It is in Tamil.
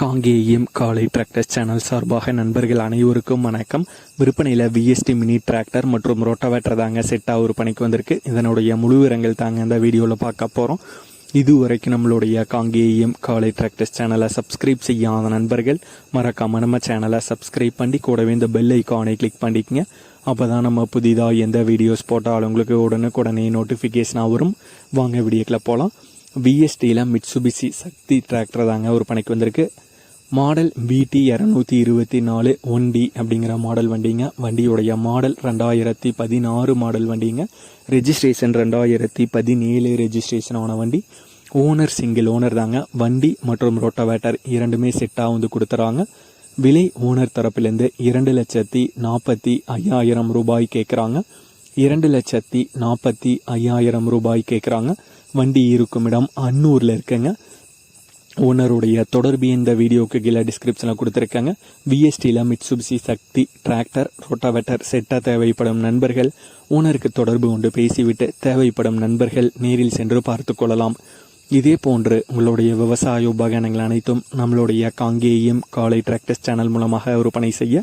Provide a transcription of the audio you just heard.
காங்கேயம் காலை டிராக்டர் சேனல் சார்பாக நண்பர்கள் அனைவருக்கும் வணக்கம். விற்பனையில் விஎஸ்டி மினி டிராக்டர் மற்றும் ரோட்டோவேட்டர் தாங்க செட்டாக விற்பனைக்கு வந்திருக்கு. இதனுடைய முழு விவரங்கள் தாங்க இந்த வீடியோவில் பார்க்க போகிறோம் இது வரைக்கும் நம்மளுடைய காங்கேயம் காலை டிராக்டர்ஸ் சேனலை சப்ஸ்கிரைப் செய்யாத நண்பர்கள் மறக்காம நம்ம சேனலை சப்ஸ்கிரைப் பண்ணி கூடவே இந்த பெல் ஐக்கானை கிளிக் பண்ணிக்கங்க. அப்போ தான் நம்ம புதிதாக எந்த வீடியோஸ் போட்டாலும் உங்களுக்கு உடனுக்குடனே நோட்டிஃபிகேஷனாக வரும். வாங்க வீடியோக்கில் போகலாம் விஎஸ்டியில் மிட்சுபிசி சக்தி டிராக்டர் தாங்க ஒரு பணிக்கு வந்திருக்கு. மாடல் பிடி இரநூத்தி இருபத்தி நாலு ஒன் டி அப்படிங்கிற மாடல் வண்டிங்க. வண்டியுடைய மாடல் ரெண்டாயிரத்தி பதினாறு மாடல் வண்டிங்க. ரெஜிஸ்ட்ரேஷன் ரெண்டாயிரத்தி பதினேழு ரெஜிஸ்ட்ரேஷன் ஆன வண்டி. ஓனர் சிங்கிள் ஓனர் தாங்க. வண்டி மற்றும் ரோட்டோவேட்டர் இரண்டுமே செட்டாக வந்து கொடுத்துறாங்க. விலை ஓனர் தரப்பிலேருந்து இரண்டு லட்சத்தி நாற்பத்தி ஐயாயிரம் ரூபாய் கேட்குறாங்க இரண்டு லட்சத்தி நாற்பத்தி ஐயாயிரம் ரூபாய் கேட்குறாங்க வண்டி இருக்கும் இடம் அன்னூரில் இருக்குங்க. ஓனருடைய தொடர்பு இந்த வீடியோக்கு கீழே டிஸ்கிரிப்ஷனில் கொடுத்துருக்காங்க. விஎஸ்டியில் மிட்சுபிசி சக்தி டிராக்டர் ரோட்டாவேட்டர் செட்டாக தேவைப்படும் நண்பர்கள். ஓனருக்கு தொடர்பு கொண்டு பேசிவிட்டு தேவைப்படும் நண்பர்கள் நேரில் சென்று பார்த்து கொள்ளலாம். இதே போன்று உங்களுடைய விவசாய உபகரணங்கள் அனைத்தும் நம்மளுடைய காங்கேயம் காலை டிராக்டர்ஸ் சேனல் மூலமாக விற்பனை செய்ய